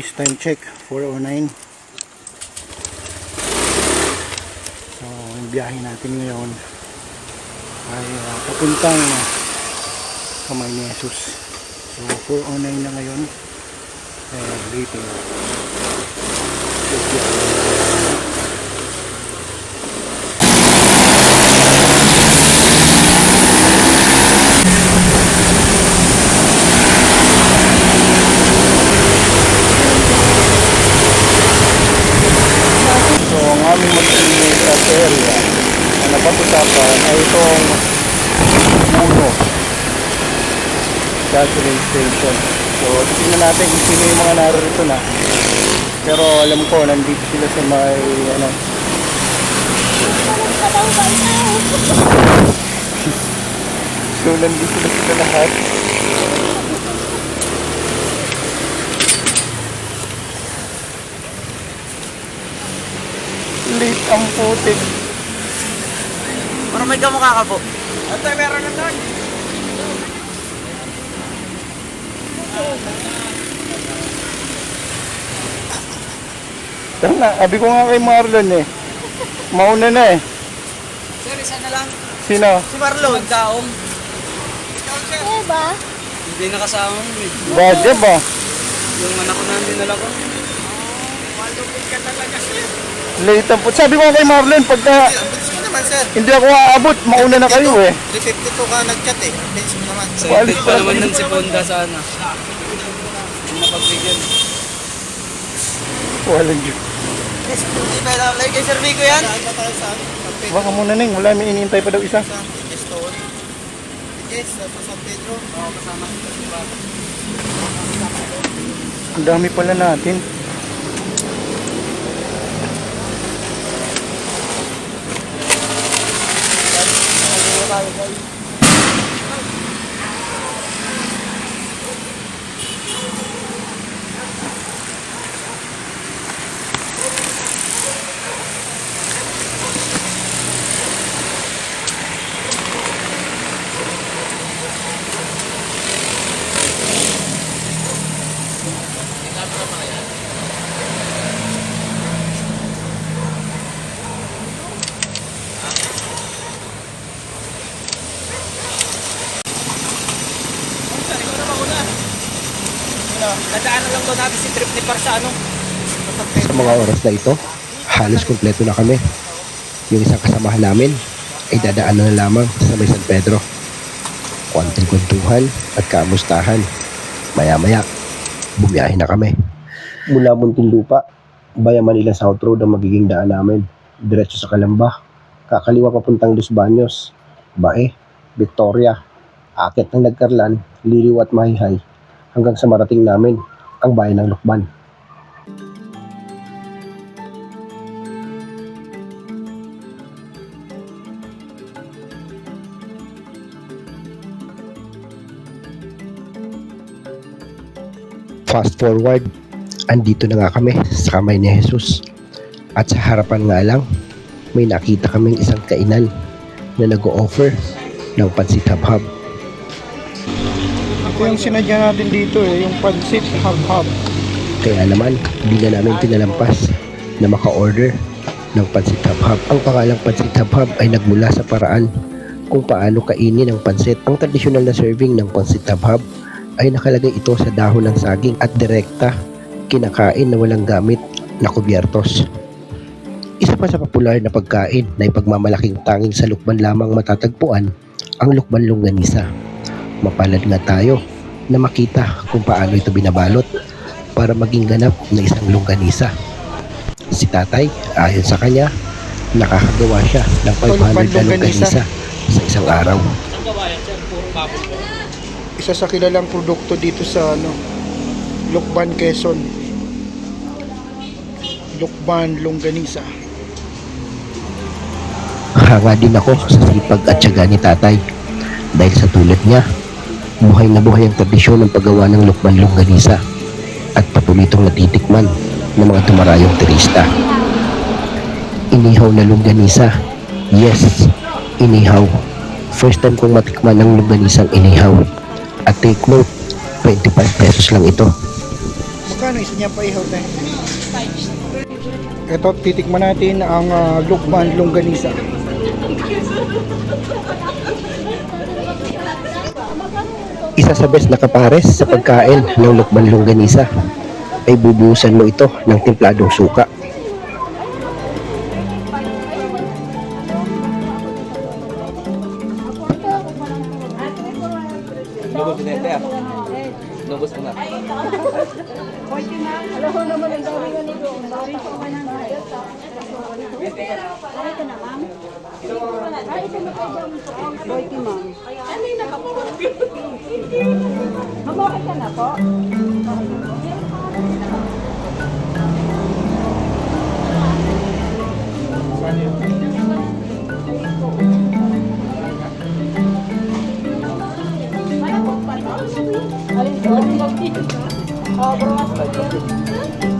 Guys, time check 409. So, yung biyahe natin ngayon ay uh, papuntang uh, Kamay ni Jesus. So, 409 na ngayon. Eh, waiting. So, biyahe. So, ang aming mag-iinit sa area na napag-usapan ay itong Uno gasoline station. So, tingnan natin kung sino yung mga narito na. Pero alam ko, nandito sila sa may, ano, so nandito na sila lahat. Late ang putik. Parang may kamukha ka po. Ate, meron na doon. Tama, abi ko nga kay Marlon eh. Mauna na eh. Sir, isa na lang. Sino? Si Marlon. Daong. Eh ba? Hindi nakasama mo eh. Badya ba? Yung anak ko na hindi nala ko. Late ang putik. Sabi ko kay Marlon, pagka naman, sir. hindi ako aabot, mauna na kayo eh. 352 ka nag-chat eh. Bilis mo naman. Sa Walis pa naman nun si Ponda sana. Hindi napagbigyan. Walang Diyos. Hindi pa lang like kay Sir Vico yan. Cafe? Baka muna ning, wala may inintay pa daw isa. Yes, sa San Pedro. Oo, kasama. Ang dami pala natin. bye guys. Na lang daw natin si trip ni Parsano. Sa mga oras na ito, halos kumpleto na kami. Yung isang kasamahan namin ay dadaan na lamang sa may San Pedro. Konting kwentuhan at kamustahan. Maya-maya, bumiyahe na kami. Mula Muntinlupa, Bayan Manila South Road ang magiging daan namin. Diretso sa Kalamba, kakaliwa papuntang Los Baños, Bae, Victoria, akit ng Nagkarlan, Liliw at Mahihay hanggang sa marating namin ang bayan ng Lukban. Fast forward, andito na nga kami sa kamay ni Jesus. At sa harapan nga lang, may nakita kaming isang kainan na nag-o-offer ng pansit habhab. Ito yung sinadya natin dito eh, yung pansit hab-hab. Kaya naman, hindi na namin pinalampas na maka-order ng pansit habhab. Ang pangalang pansit habhab ay nagmula sa paraan kung paano kainin ang pansit. Ang tradisyonal na serving ng pansit habhab ay nakalagay ito sa dahon ng saging at direkta kinakain na walang gamit na kubyertos. Isa pa sa popular na pagkain na ipagmamalaking tanging sa lukban lamang matatagpuan ang lukban longganisa. Mapalad nga tayo na makita kung paano ito binabalot para maging ganap na isang longganisa. Si tatay, ayon sa kanya, nakakagawa siya ng 500 na longganisa. sa isang araw. Isa sa kilalang produkto dito sa ano, Lukban, Quezon. Lukban, Longganisa. Hanga din ako sa sipag at tiyaga ni tatay dahil sa tulad niya, buhay na buhay ang tradisyon ng paggawa ng lukban longganisa at patuloy itong natitikman ng mga tumarayong turista. Inihaw na longganisa. Yes, inihaw. First time kong matikman ng longganisang inihaw. At take note, 25 pesos lang ito. Magkano isa niya pa ihaw tayo? Ito, titikman natin ang uh, lukman longganisa. Isa sa best na kapares sa pagkain ng lukban longganisa. Ay bubuhusan mo ito ng templadong suka. Lubos din ito ah. Lubos mo na. Dito tayo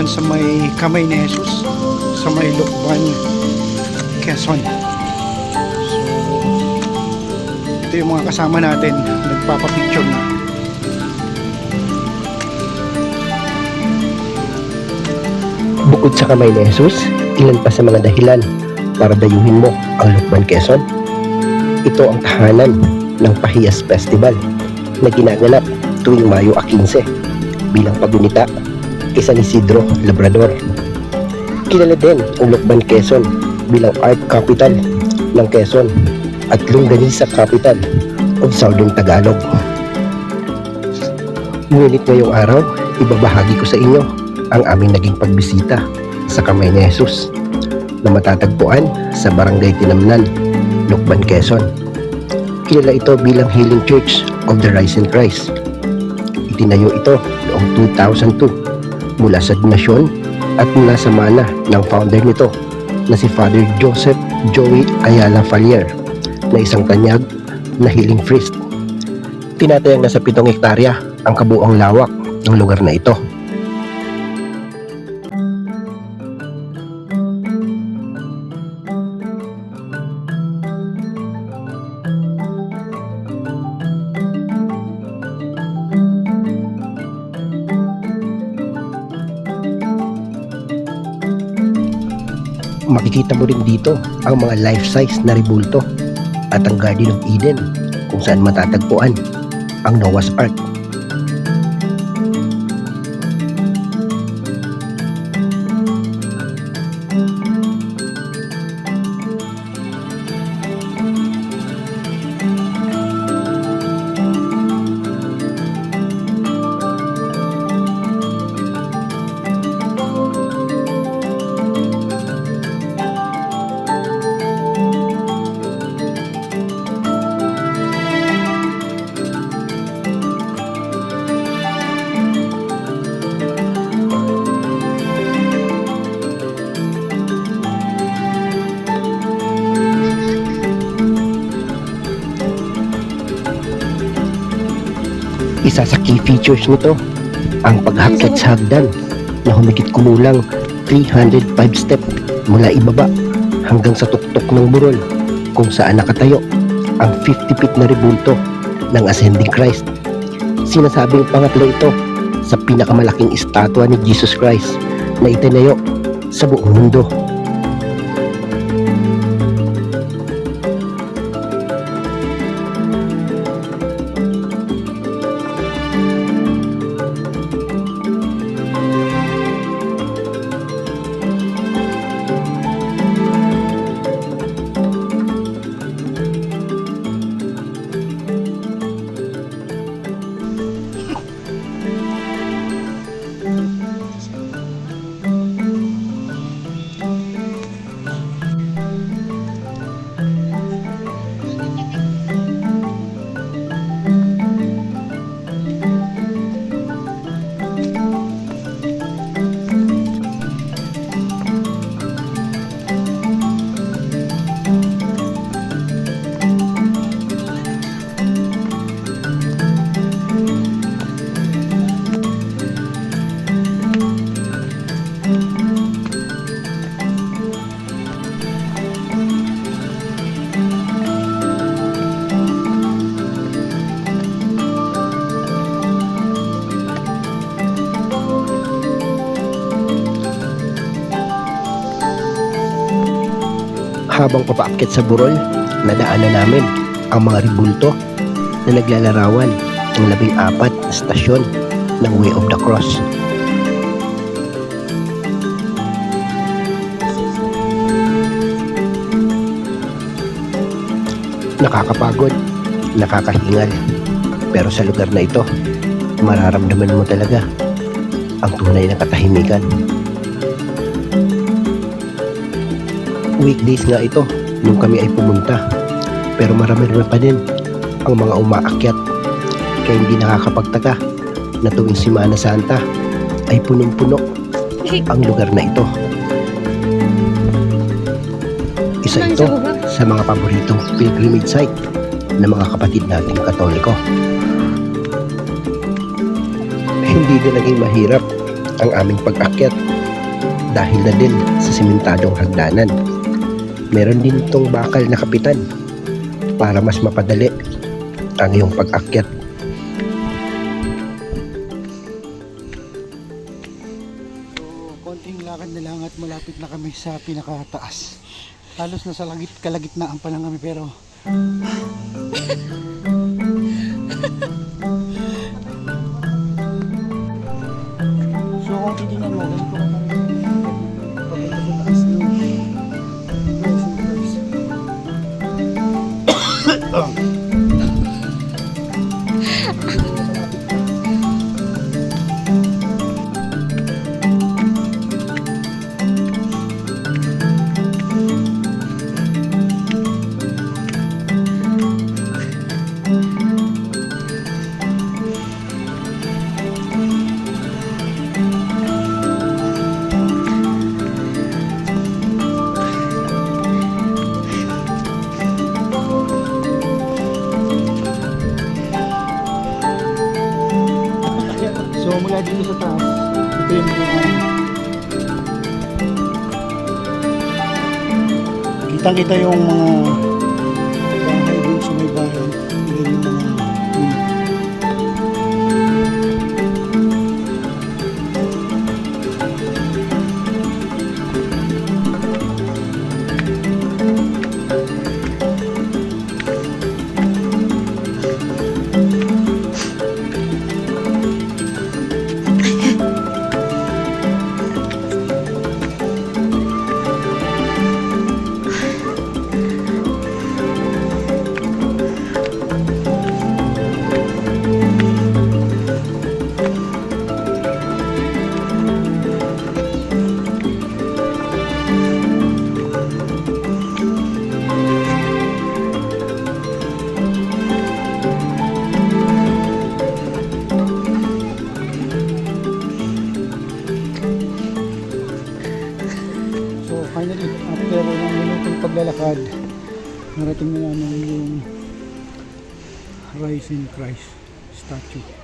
ngayon sa may kamay ni Jesus, sa may lukban, Quezon. So, ito yung mga kasama natin, nagpapapicture na. Bukod sa kamay ni Jesus, ilan pa sa mga dahilan para dayuhin mo ang Lukban Quezon? Ito ang tahanan ng Pahiyas Festival na ginaganap tuwing Mayo 15 bilang pagunita kay San Isidro Labrador. Kilala din ang Lukban Quezon bilang art capital ng Quezon at Longganisa capital of Southern Tagalog. Ngunit ngayong araw, ibabahagi ko sa inyo ang aming naging pagbisita sa kamay ni Jesus na matatagpuan sa Barangay Tinamnan, Lukban, Quezon. Kilala ito bilang Healing Church of the Rising Christ. Itinayo ito noong 2002 mula sa donasyon at mula sa mana ng founder nito na si Father Joseph Joey Ayala Falier na isang tanyag na healing priest. Tinatayang nasa 7 hektarya ang kabuang lawak ng lugar na ito. Mo rin dito ang mga life-size na ribulto at ang Garden of Eden kung saan matatagpuan ang Noah's Ark. Isa sa key features nito, ang paghakyat sa hagdan na humigit kumulang 305 step mula ibaba hanggang sa tuktok ng burol kung saan nakatayo ang 50 feet na rebulto ng Ascending Christ. Sinasabing pangatlo ito sa pinakamalaking estatwa ni Jesus Christ na itinayo sa buong mundo. Habang papaakyat sa Burol, nadaanan namin ang mga ribulto na naglalarawan ng labing apat na stasyon ng Way of the Cross. Nakakapagod, nakakahingal. Pero sa lugar na ito, mararamdaman mo talaga ang tunay na katahimikan. Weekdays nga ito nung kami ay pumunta. Pero marami-rami pa din ang mga umaakyat. Kaya hindi nakakapagtaka na tuwing Simana Santa ay punong-puno ang lugar na ito. Isa ito sa mga paboritong pilgrimage site ng mga kapatid nating katoliko. Hindi din naging mahirap ang aming pag-akyat dahil na din sa simentadong hagdanan. Meron din itong bakal na kapitan para mas mapadali ang iyong pag-akyat. So, konting lakad na lang at malapit na kami sa pinakataas. Halos nasa lagit, kalagitnaan pa lang kami pero So Kitang-kita yung mga yung Rising Christ statue.